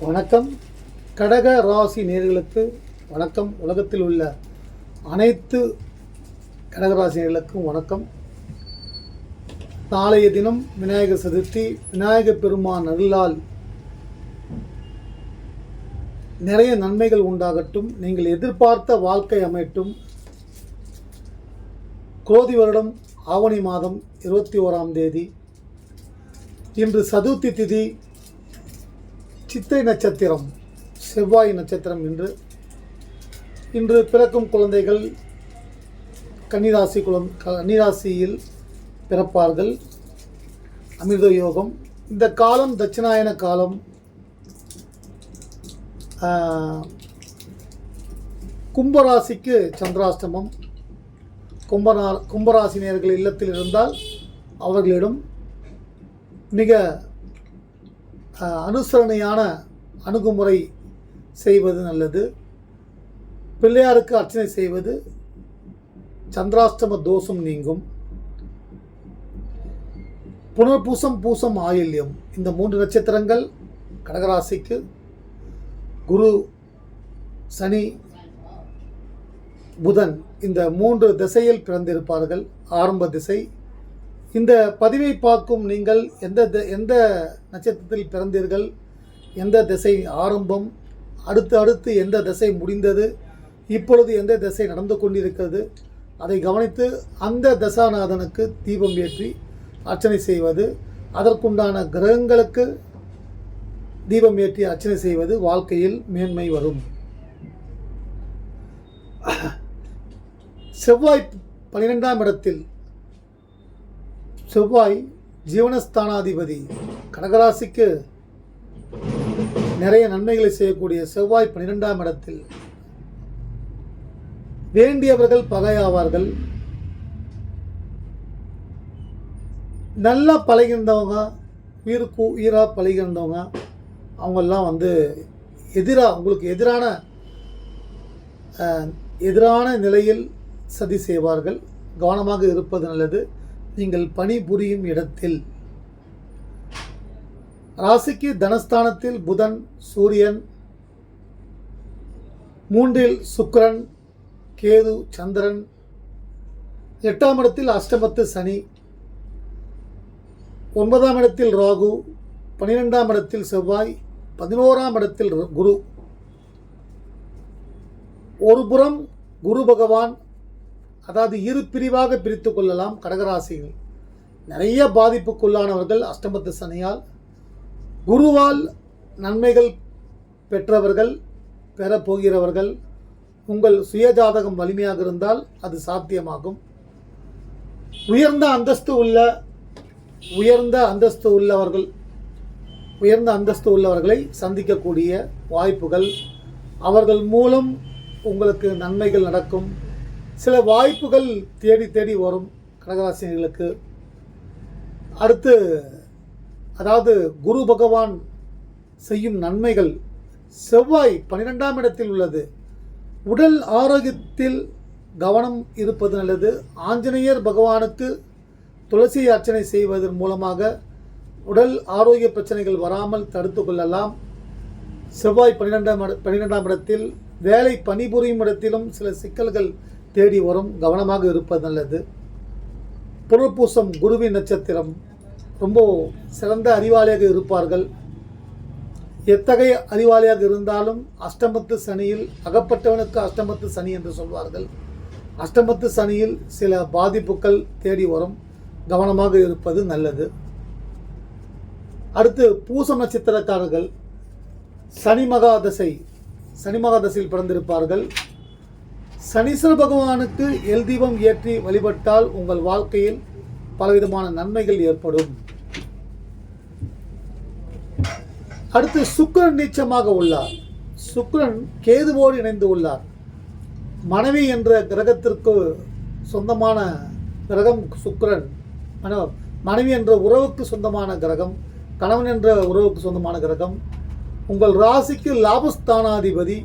வணக்கம். கடக ராசி நேர்களுக்கு வணக்கம். உலகத்தில் உள்ள அனைத்து கடகராசி நேர்களுக்கும் வணக்கம். நாளைய தினம் விநாயகர் சதுர்த்தி. விநாயகர் பெருமான் அருளால் நிறைய நன்மைகள் உண்டாகட்டும். நீங்கள் எதிர்பார்த்த வாழ்க்கை அமையட்டும். குரோதி வருடம் ஆவணி மாதம் இருபத்தி ஓராம் தேதி. இன்று சதுர்த்தி திதி சித்திரை நட்சத்திரம் செவ்வாய் நட்சத்திரம் இன்று இன்று பிறக்கும் குழந்தைகள் கன்னிராசி குழந் கன்னிராசியில் பிறப்பார்கள். அமிர்த யோகம். இந்த காலம் தட்சிணாயன காலம். கும்பராசிக்கு சந்திராஷ்டமம். கும்பரா கும்பராசினியர்கள் இல்லத்தில் இருந்தால் அவர்களிடம் மிக அனுசரணையான அணுகுமுறை செய்வது நல்லது. பிள்ளையாருக்கு அர்ச்சனை செய்வது சந்திராஷ்டம தோஷம் நீங்கும். புனர்பூசம் பூசம் ஆயில்யம். இந்த மூன்று நட்சத்திரங்கள் கடகராசிக்கு குரு சனி புதன் இந்த மூன்று திசையில் பிறந்திருப்பார்கள். ஆரம்ப திசை இந்த பதிவை பார்க்கும் நீங்கள் எந்த எந்த நட்சத்திரத்தில் பிறந்தீர்கள்? எந்த திசை ஆரம்பம்? அடுத்து அடுத்து எந்த திசை முடிந்தது? இப்பொழுது எந்த திசை நடந்து கொண்டிருக்கிறது? அதை கவனித்து அந்த தசாநாதனுக்கு தீபம் ஏற்றி அர்ச்சனை செய்வது அதற்குண்டான கிரகங்களுக்கு தீபம் ஏற்றி அர்ச்சனை செய்வது வாழ்க்கையில் மேன்மை வரும். செவ்வாய் பன்னிரெண்டாம் இடத்தில் செவ்வாய் ஜீவனஸ்தானாதிபதி. கடகராசிக்கு நிறைய நன்மைகளை செய்யக்கூடிய செவ்வாய் பன்னிரெண்டாம் இடத்தில். வேண்டியவர்கள் பகையாவார்கள். நல்லா பழகிருந்தவங்க உயிருக்கு உயிராக பழகிருந்தவங்க அவங்கெல்லாம் வந்து எதிராக உங்களுக்கு எதிரான அஹ், எதிரான நிலையில் சதி செய்வார்கள். கவனமாக இருப்பது நல்லது. நீங்கள் பணிபுரியும் இடத்தில். ராசிக்கு தனஸ்தானத்தில் புதன் சூரியன். மூன்றில் சுக்கரன் கேது சந்திரன். எட்டாம் இடத்தில் அஷ்டமத்து சனி. ஒன்பதாம் இடத்தில் ராகு. பன்னிரெண்டாம் இடத்தில் செவ்வாய். பதினோராம் இடத்தில் குரு. ஒரு புறம் குரு பகவான் அதாவது இரு பிரிவாக பிரித்து கொள்ளலாம் கடகராசிகள். நிறைய பாதிப்புக்குள்ளானவர்கள் அஷ்டமத்து சனியால் குருவால் நன்மைகள் பெற்றவர்கள் பெறப்போகிறவர்கள் உங்கள் சுயஜாதகம் வலிமையாக இருந்தால் அது சாத்தியமாகும். உயர்ந்த அந்தஸ்து உள்ள உயர்ந்த அந்தஸ்து உள்ளவர்கள் உயர்ந்த அந்தஸ்து உள்ளவர்களை சந்திக்கக்கூடிய வாய்ப்புகள். அவர்கள் மூலம் உங்களுக்கு நன்மைகள் நடக்கும். சில வாய்ப்புகள் தேடி தேடி வரும் கடகராசினிகளுக்கு. அடுத்து அதாவது குரு பகவான் செய்யும் நன்மைகள் செவ்வாய் பன்னிரெண்டாம் இடத்தில் உள்ளது. உடல் ஆரோக்கியத்தில் கவனம் இருப்பது நல்லது. ஆஞ்சநேயர் பகவானுக்கு துளசி அர்ச்சனை செய்வதன் மூலமாக உடல் ஆரோக்கிய பிரச்சனைகள் வராமல் தடுத்து கொள்ளலாம். செவ்வாய் பன்னிரெண்டாம் பன்னிரெண்டாம் இடத்தில் வேலை பணிபுரியும் இடத்திலும் சில சிக்கல்கள் தேடி வரும் கவனமாக இருப்பது நல்லது. புனர்பூசம் குருவின் நட்சத்திரம். ரொம்ப சிறந்த அறிவாளியாக இருப்பார்கள். எத்தகைய அறிவாளியாக இருந்தாலும் அஷ்டமத்து சனியில் அகப்பட்டவனுக்கு அஷ்டமத்து சனி என்று சொல்வார்கள். அஷ்டமத்து சனியில் சில பாதிப்புகள் தேடி வரும். கவனமாக இருப்பது நல்லது. அடுத்து பூசம் நட்சத்திரக்காரர்கள். சனி மகாதசை. சனி மகாதசையில் பிறந்திருப்பார்கள். சனீஸ்வர பகவானுக்கு எல் தீபம் ஏற்றி வழிபட்டால் உங்கள் வாழ்க்கையில் பலவிதமான நன்மைகள் ஏற்படும். அடுத்து சுக்கரன் நீச்சமாக உள்ளார். சுக்கரன் கேதுவோடு இணைந்து உள்ளார். மனைவி என்ற கிரகத்திற்கு சொந்தமான கிரகம் சுக்கிரன். மனைவி என்ற உறவுக்கு சொந்தமான கிரகம் கணவன் என்ற உறவுக்கு சொந்தமான கிரகம். உங்கள் ராசிக்கு லாபஸ்தானாதிபதி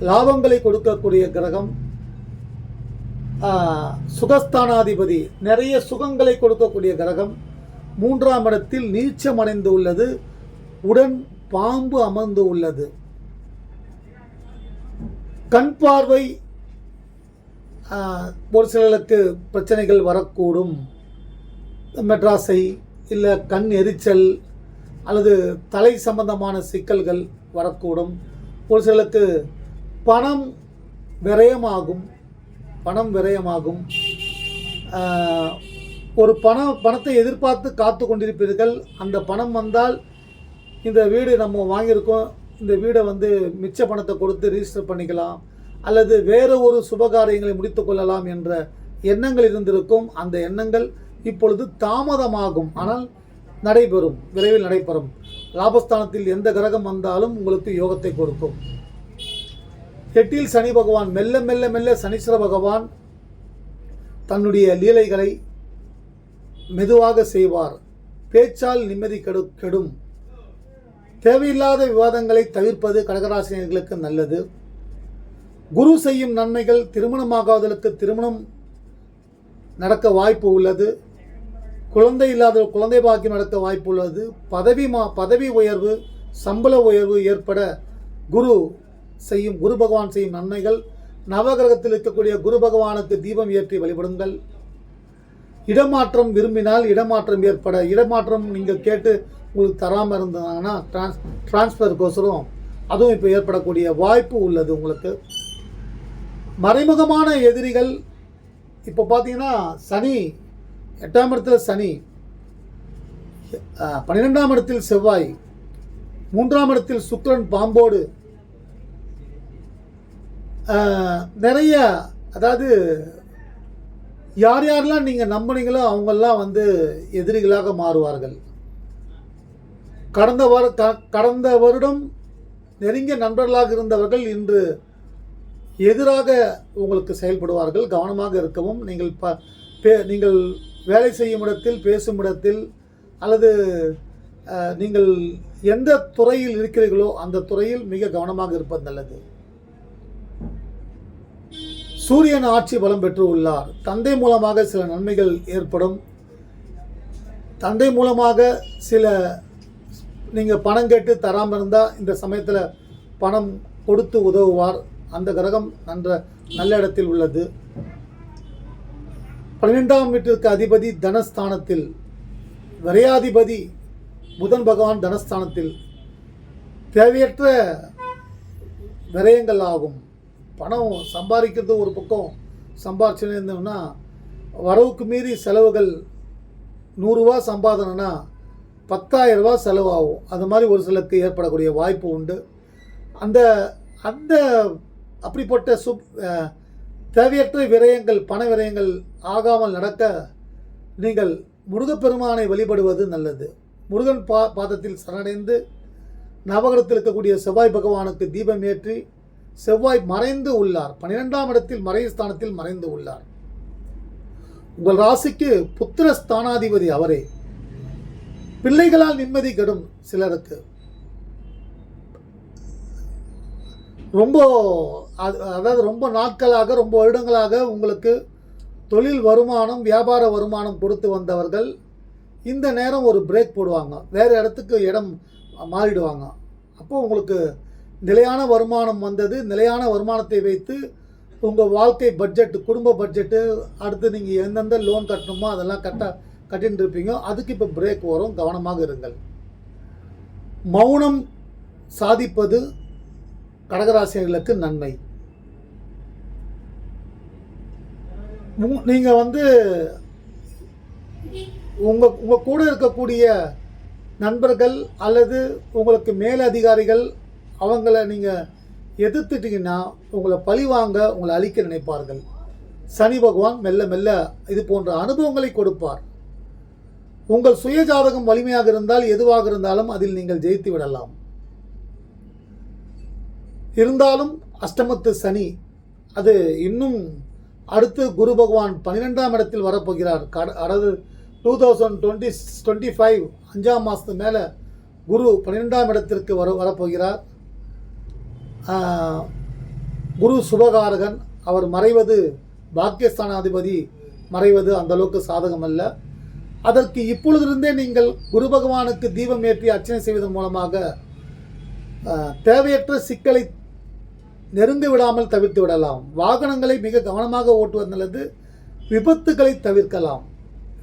லாபங்களை கொடுக்கக்கூடிய கிரகம் சுகஸ்தானாதிபதி. நிறைய சுகங்களை கொடுக்கக்கூடிய கிரகம். மூன்றாம் இடத்தில் நீச்சம் அடைந்து உள்ளது. உடன் பாம்பு அமர்ந்து உள்ளது. கண் பார்வை ஒரு சிலருக்கு பிரச்சனைகள் வரக்கூடும். மெட்ராஸை இல்லை கண் எரிச்சல் அல்லது தலை சம்பந்தமான சிக்கல்கள் வரக்கூடும். ஒரு சிலருக்கு பணம் விரயமாகும் பணம் விரயமாகும். ஒரு பணம் பணத்தை எதிர்பார்த்து காத்து கொண்டிருப்பீர்கள். அந்த பணம் வந்தால் இந்த வீடு நம்ம வாங்கியிருக்கோம். இந்த வீடை வந்து மிச்ச பணத்தை கொடுத்து ரிஜிஸ்டர் பண்ணிக்கலாம். அல்லது வேறு ஒரு சுபகாரியங்களை முடித்து கொள்ளலாம் என்ற எண்ணங்கள் இருந்திருக்கும். அந்த எண்ணங்கள் இப்பொழுது தாமதமாகும். ஆனால் நடைபெறும். விரைவில் நடைபெறும். லாபஸ்தானத்தில் எந்த கிரகம் வந்தாலும் உங்களுக்கு யோகத்தை கொடுக்கும். எட்டில் சனி பகவான் மெல்ல மெல்ல மெல்ல சனீஸ்வர பகவான் தன்னுடைய லீலைகளை மெதுவாக செய்வார். பேச்சால் நிம்மதி கெடு கெடும். தேவையில்லாத விவாதங்களை தவிர்ப்பது கடகராசினியர்களுக்கு நல்லது. குரு செய்யும் நன்மைகள் திருமணமாகாதலுக்கு திருமணம் நடக்க வாய்ப்பு உள்ளது. குழந்தை இல்லாத குழந்தை பாக்கியம் நடக்க வாய்ப்பு உள்ளது. பதவி மா பதவி உயர்வு சம்பள உயர்வு ஏற்பட குரு செய்யும் குரு பகவான் செய்யும் நன்மைகள் நவகிரகத்தில் இருக்கக்கூடிய குரு பகவானுக்கு தீபம் ஏற்றி வழிபடுங்கள். இடமாற்றம் விரும்பினால் இடமாற்றம் ஏற்பட இடமாற்றம் நீங்கள் கேட்டு உங்களுக்கு தராமல் இருந்தாங்கன்னா டிரான்ஸ் டிரான்ஸ்ஃபருக்கோசரம் அதுவும் இப்போ ஏற்படக்கூடிய வாய்ப்பு உள்ளது உங்களுக்கு. மறைமுகமான எதிரிகள் இப்போ பார்த்தீங்கன்னா சனி எட்டாம் இடத்துல சனி பன்னிரெண்டாம் இடத்தில் செவ்வாய் மூன்றாம் இடத்தில் சுக்கரன் பாம்போடு நிறைய அதாவது யார் யாரெல்லாம் நீங்கள் நம்புனீங்களோ அவங்கெல்லாம் வந்து எதிரிகளாக மாறுவார்கள். கடந்த வரு க- கடந்த வருடம் நெருங்கிய நண்பர்களாக இருந்தவர்கள் இன்று எதிராக உங்களுக்கு செயல்படுவார்கள். கவனமாக இருக்கவும் நீங்கள் ப பே நீங்கள் வேலை செய்யும் இடத்தில் பேசும் இடத்தில் அல்லது நீங்கள் எந்த துறையில் இருக்கிறீர்களோ அந்த துறையில் மிக கவனமாக இருப்பது நல்லது. சூரியன் ஆட்சி பலம் பெற்று உள்ளார். தந்தை மூலமாக சில நன்மைகள் ஏற்படும். தந்தை மூலமாக சில நீங்கள் பணம் கேட்டு தராமல் இருந்தால் இந்த சமயத்தில் பணம் கொடுத்து உதவுவார். அந்த கிரகம் நன்ற நல்ல இடத்தில் உள்ளது. பன்னிரெண்டாம் வீட்டிற்கு அதிபதி தனஸ்தானத்தில். விரையாதிபதி புதன் பகவான் தனஸ்தானத்தில். தேவையற்ற விரயங்கள் ஆகும். பணம் சம்பாதிக்கிறது ஒரு பக்கம் சம்பாரிச்சுன்னு இருந்தோம்னா வரவுக்கு மீறி செலவுகள் நூறுரூவா சம்பாதனைனா பத்தாயிரரூபா செலவாகும். அது மாதிரி ஒரு சிலருக்கு ஏற்படக்கூடிய வாய்ப்பு உண்டு. அந்த அந்த அப்படிப்பட்ட சு தேவையற்ற விரயங்கள் பண விரயங்கள் ஆகாமல் நடக்க நீங்கள் முருகப்பெருமானை வழிபடுவது நல்லது. முருகன் பா பாதத்தில் சரணடைந்து நவகரத்தில் இருக்கக்கூடிய செவ்வாய் பகவானுக்கு தீபம் ஏற்றி செவ்வாய் மறைந்து உள்ளார். பன்னிரெண்டாம் இடத்தில் மறைவு ஸ்தானத்தில் மறைந்து உள்ளார். உங்கள் ராசிக்கு புத்திர ஸ்தானாதிபதி அவரே. பிள்ளைகளால் நிம்மதி கெடும் சிலருக்கு. ரொம்ப அது- அதாவது ரொம்ப நாட்களாக ரொம்ப வருடங்களாக உங்களுக்கு தொழில் வருமானம் வியாபார வருமானம் கொடுத்து வந்தவர்கள் இந்த நேரம் ஒரு பிரேக் போடுவாங்க. வேறு இடத்துக்கு இடம் மாறிடுவாங்க. அப்போ உங்களுக்கு நிலையான வருமானம் வந்தது. நிலையான வருமானத்தை வைத்து உங்கள் வாழ்க்கை பட்ஜெட் குடும்ப பட்ஜெட்டு அடுத்து நீங்கள் எந்தெந்த லோன் கட்டணுமோ அதெல்லாம் கட்ட கட்டின்னு இருப்பீங்க அதுக்கு இப்போ பிரேக் வரும். கவனமாக இருங்கள். மௌனம் சாதிப்பது கடகராசிரியர்களுக்கு நன்மை. நீங்கள் வந்து உங்கள் உங்கள் கூட இருக்கக்கூடிய நண்பர்கள் அல்லது உங்களுக்கு மேலதிகாரிகள் அவங்கள நீங்கள் எதிர்த்துட்டிங்கன்னா உங்களை பழிவாங்க உங்களை அழிக்க நினைப்பார்கள். சனி பகவான் மெல்ல மெல்ல இது போன்ற அனுபவங்களை கொடுப்பார். உங்கள் சுயஜாதகம் வலிமையாக இருந்தால் எதுவாக இருந்தாலும் அதில் நீங்கள் ஜெயித்து விடலாம். இருந்தாலும் அஷ்டமத்து சனி அது இன்னும் அடுத்து குரு பகவான் பன்னிரெண்டாம் இடத்தில் வரப்போகிறார். கட அதாவது two thousand twenty twenty five அஞ்சாம் மாதத்து மேலே குரு பன்னிரெண்டாம் இடத்திற்கு வர வரப்போகிறார். குரு சுபகாரகன் அவர் மறைவது பாக்கியஸ்தானாதிபதி மறைவது அந்த அளவுக்கு சாதகம் அல்ல அதற்கு இப்பொழுதிருந்தே நீங்கள் குரு பகவானுக்கு தீபம் ஏற்றி அர்ச்சனை செய்வதன் மூலமாக தேவையற்ற சிக்கலை நெருங்க விடாமல் தவிர்த்து விடலாம். வாகனங்களை மிக கவனமாக ஓட்டுவது நல்லது. விபத்துகளை தவிர்க்கலாம்.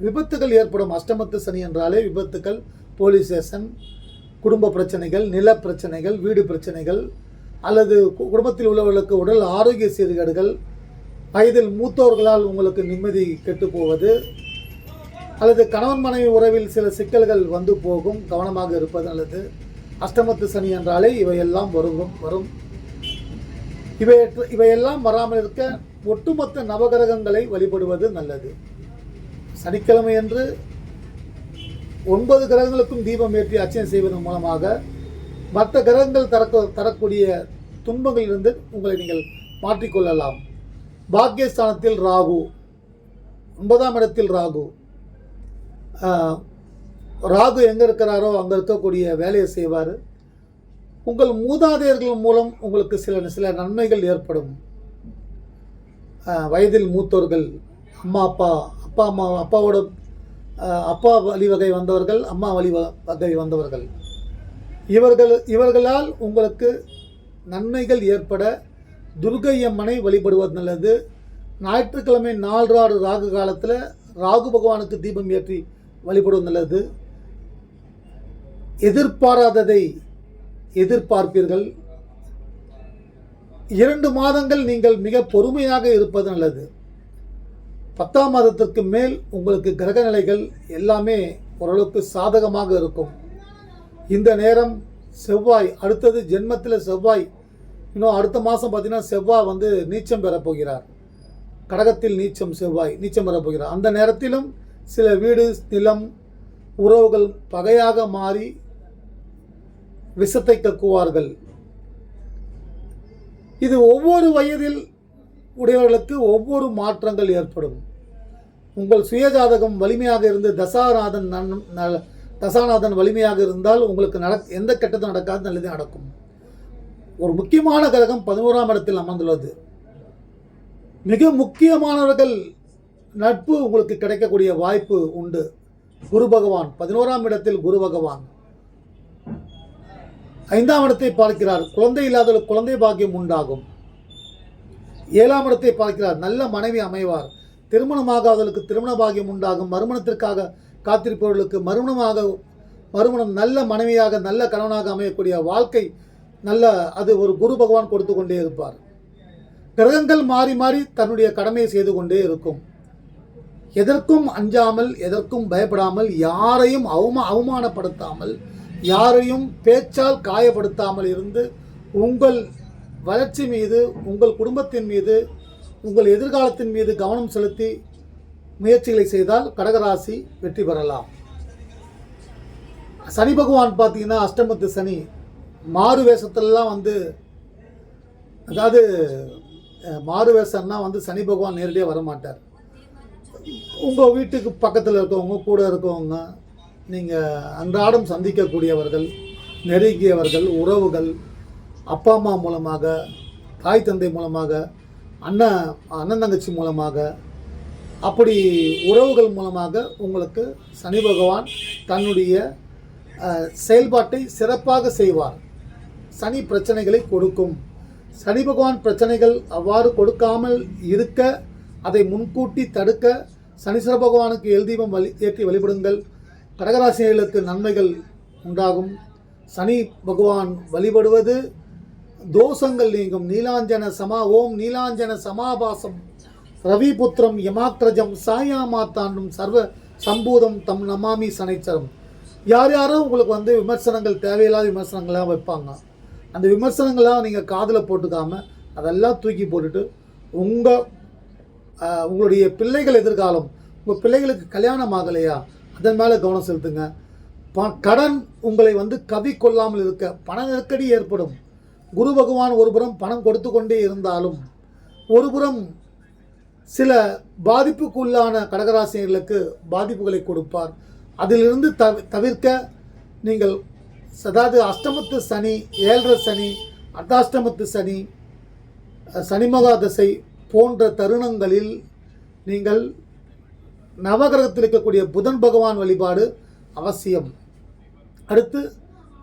விபத்துகள் ஏற்படும். அஷ்டமத்து சனி என்றாலே விபத்துகள் போலீஸ் ஸ்டேஷன் குடும்ப பிரச்சனைகள் நில பிரச்சனைகள் வீடு பிரச்சனைகள் அல்லது கு- குடும்பத்தில் உள்ளவர்களுக்கு உடல் ஆரோக்கிய சீர்கேடுகள் வயதில் மூத்தோர்களால் உங்களுக்கு நிம்மதி கெட்டு போவது அல்லது கணவன் மனைவி உறவில் சில சிக்கல்கள் வந்து போகும் கவனமாக இருப்பது நல்லது அஷ்டமத்து சனி என்றாலே இவையெல்லாம் வரும் வரும். இவை இவையெல்லாம் வராமல் இருக்க ஒட்டுமொத்த நவகிரகங்களை வழிபடுவது நல்லது. சனிக்கிழமை என்று ஒன்பது கிரகங்களுக்கும் தீபம் ஏற்றி அர்ச்சனை செய்வதன் மூலமாக மற்ற கிரகங்கள் தரக்க தரக்கூடிய துன்பங்களிலிருந்து உங்களை நீங்கள் மாற்றிக்கொள்ளலாம். பாக்கியஸ்தானத்தில் ராகு ஒன்பதாம் இடத்தில் ராகு. ராகு எங்கே இருக்கிறாரோ அங்கே இருக்கக்கூடிய வேலையை செய்வார். உங்கள் மூதாதையர்கள் மூலம் உங்களுக்கு சில சில நன்மைகள் ஏற்படும். வயதில் மூத்தோர்கள் அம்மா அப்பா அப்பா அம்மா அப்பாவோட அப்பா வழி வகை வந்தவர்கள் அம்மா வழி வ- வகை வந்தவர்கள். இவர்கள் இவர்களால் உங்களுக்கு நன்மைகள் ஏற்பட துர்கை அம்மனை வழிபடுவது நல்லது. ஞாயிற்றுக்கிழமை நாலு ராகு காலத்தில் ராகு பகவானுக்கு தீபம் ஏற்றி வழிபடுவது நல்லது. எதிர்பாராததை எதிர்பார்ப்பீர்கள். இரண்டு மாதங்கள் நீங்கள் மிக பொறுமையாக இருப்பது நல்லது. பத்தாம் மாதத்திற்கு மேல் உங்களுக்கு கிரக நிலைகள் எல்லாமே ஓரளவுக்கு சாதகமாக இருக்கும். இந்த நேரம் செவ்வாய் அடுத்தது ஜென்மத்தில் செவ்வாய் இன்னும் அடுத்த மாதம் பார்த்தீங்கன்னா செவ்வாய் வந்து நீச்சம் பெறப் போகிறார். கடகத்தில் நீச்சம் செவ்வாய் நீச்சம் பெறப்போகிறார் அந்த நேரத்திலும் சில வீடு நிலம் உறவுகள் பகையாக மாறி விஷத்தை கக்குவார்கள். இது ஒவ்வொரு வயதில் உடையவர்களுக்கு ஒவ்வொரு மாற்றங்கள் ஏற்படும். உங்கள் சுயஜாதகம் வலிமையாக இருந்து தசாநாதன் நன்- தசாநாதன் வலிமையாக இருந்தால் உங்களுக்கு நட எந்த கெட்டதும் நடக்காது நல்லது நடக்கும். ஒரு முக்கியமான கிரகம் பதினோராம் இடத்தில் அமர்ந்துள்ளது. மிக முக்கியமானவர்கள் நட்பு உங்களுக்கு கிடைக்கக்கூடிய வாய்ப்பு உண்டு. குரு பகவான் பதினோராம் இடத்தில் குரு பகவான். ஐந்தாம் இடத்தை பார்க்கிறார். குழந்தை இல்லாத குழந்தை பாக்கியம் உண்டாகும். ஏழாம் இடத்தை பார்க்கிறார். நல்ல மனைவி அமைவார். திருமணமாகாதவர்களுக்கு திருமண பாக்கியம் உண்டாகும். மறுமணத்திற்காக காத்திருப்பவர்களுக்கு மறுமணமாக மறுமணம் நல்ல மனைவியாக நல்ல கணவனாக அமையக்கூடிய வாழ்க்கை நல்ல அது ஒரு குரு பகவான் கொடுத்து கொண்டே இருப்பார். கிரகங்கள் மாறி மாறி தன்னுடைய கடமையை செய்து கொண்டே இருக்கும். எதற்கும் அஞ்சாமல் எதற்கும் பயப்படாமல் யாரையும் அவமா அவமானப்படுத்தாமல் யாரையும் பேச்சால் காயப்படுத்தாமல் இருந்து உங்கள் வளர்ச்சி மீது உங்கள் குடும்பத்தின் மீது உங்கள் எதிர்காலத்தின் மீது கவனம் செலுத்தி முயற்சிகளை செய்தால் கடகராசி வெற்றி பெறலாம். சனி பகவான் பார்த்தீங்கன்னா அஷ்டமத்து சனி. மாறு வேஷத்துலலாம் வந்து அதாவது மாறு வேஷம்னா வந்து சனி பகவான் நேரடியாக வரமாட்டார். உங்கள் வீட்டுக்கு பக்கத்தில் இருக்கவங்க கூட இருக்கவங்க நீங்கள் அன்றாடம் சந்திக்கக்கூடியவர்கள் நெருங்கியவர்கள் உறவுகள் அப்பா அம்மா மூலமாக தாய் தந்தை மூலமாக அண்ணன் அண்ணன் தங்கச்சி மூலமாக அப்படி உறவுகள் மூலமாக உங்களுக்கு சனி பகவான் தன்னுடைய செயல்பாட்டை சிறப்பாக செய்வார். சனி பிரச்சனைகளை கொடுக்கும். சனி பகவான் பிரச்சனைகள் அவ்வாறு கொடுக்காமல் இருக்க அதை முன்கூட்டி தடுக்க சனீஸ்வர பகவானுக்கு எழுதீபம் வழி ஏற்றி வழிபடுங்கள். கடகராசிகளுக்கு நன்மைகள் உண்டாகும். சனி பகவான் வழிபடுவது தோஷங்கள் நீங்கும். நீலாஞ்சன சமா ஓம் நீலாஞ்சன சமாபாசம். ரவிபுத்திரம் யமாக்ரஜம் சாயாமாத்தாண்டும் சர்வ சம்பூதம் தம் நமாமி சனைச்சரம். யார் யாரோ உங்களுக்கு வந்து விமர்சனங்கள் தேவையில்லாத விமர்சனங்கள்லாம் வைப்பாங்க. அந்த விமர்சனங்கள்லாம் நீங்கள் காதில் போட்டுக்காம அதெல்லாம் தூக்கி போட்டுட்டு உங்கள் உங்களுடைய பிள்ளைகள் எதிர்காலம் உங்கள் பிள்ளைகளுக்கு கல்யாணம் ஆகலையா? அதன் மேலே கவனம் செலுத்துங்க. ப கடன் உங்களை வந்து கவி கொள்ளாமல் இருக்க பண நெருக்கடி ஏற்படும். குரு பகவான் ஒருபுறம் பணம் கொடுத்து கொண்டே இருந்தாலும் ஒருபுறம் சில பாதிப்புக்குள்ளான கடகராசிரியர்களுக்கு பாதிப்புகளை கொடுப்பார். அதிலிருந்து தவி தவிர்க்க நீங்கள் அதாவது அஷ்டமத்து சனி ஏழரை சனி அர்த்தாஷ்டமத்து சனி சனிமகா தசை போன்ற தருணங்களில் நீங்கள் நவகிரகத்தில் இருக்கக்கூடிய புதன் பகவான் வழிபாடு அவசியம். அடுத்து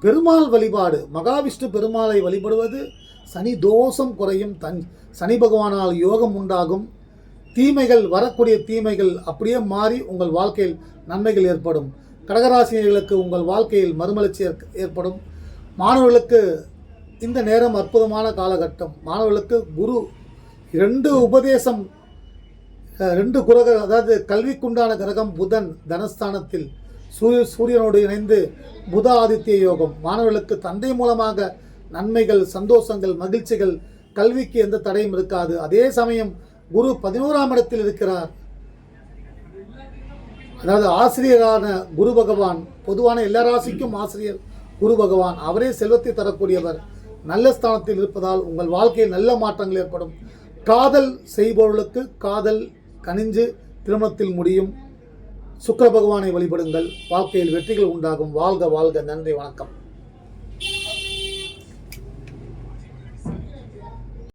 பெருமாள் வழிபாடு. மகாவிஷ்ணு பெருமாளை வழிபடுவது சனி தோஷம் குறையும். தன் சனி பகவானால் யோகம் உண்டாகும். தீமைகள் வரக்கூடிய தீமைகள் அப்படியே மாறி உங்கள் வாழ்க்கையில் நன்மைகள் ஏற்படும். கடகராசினியர்களுக்கு உங்கள் வாழ்க்கையில் மறுமலர்ச்சி ஏற்படும். மாணவர்களுக்கு இந்த நேரம் அற்புதமான காலகட்டம். மாணவர்களுக்கு குரு ரெண்டு உபதேசம் ரெண்டு குரக அதாவது கல்விக்குண்டான கிரகம் புதன் தனஸ்தானத்தில். சூரிய சூரியனோடு இணைந்து புத ஆதித்ய யோகம். மாணவர்களுக்கு தந்தை மூலமாக நன்மைகள் சந்தோஷங்கள் மகிழ்ச்சிகள் கல்விக்கு எந்த தடையும் இருக்காது. அதே சமயம் குரு பதினோராம் இடத்தில் இருக்கிறார். அதாவது ஆசிரியரான குரு பகவான் பொதுவான எல்லா ராசிக்கும் ஆசிரியர் குரு பகவான். அவரே செல்வத்தை தரக்கூடியவர். நல்ல ஸ்தானத்தில் இருப்பதால் உங்கள் வாழ்க்கையில் நல்ல மாற்றங்கள் ஏற்படும். காதல் செய்பவர்களுக்கு காதல் கனிஞ்சு திருமணத்தில் முடியும். சுக்கர பகவானை வழிபடுங்கள். வாழ்க்கையில் வெற்றிகள் உண்டாகும். வாழ்க வாழ்க. நன்றி வணக்கம்.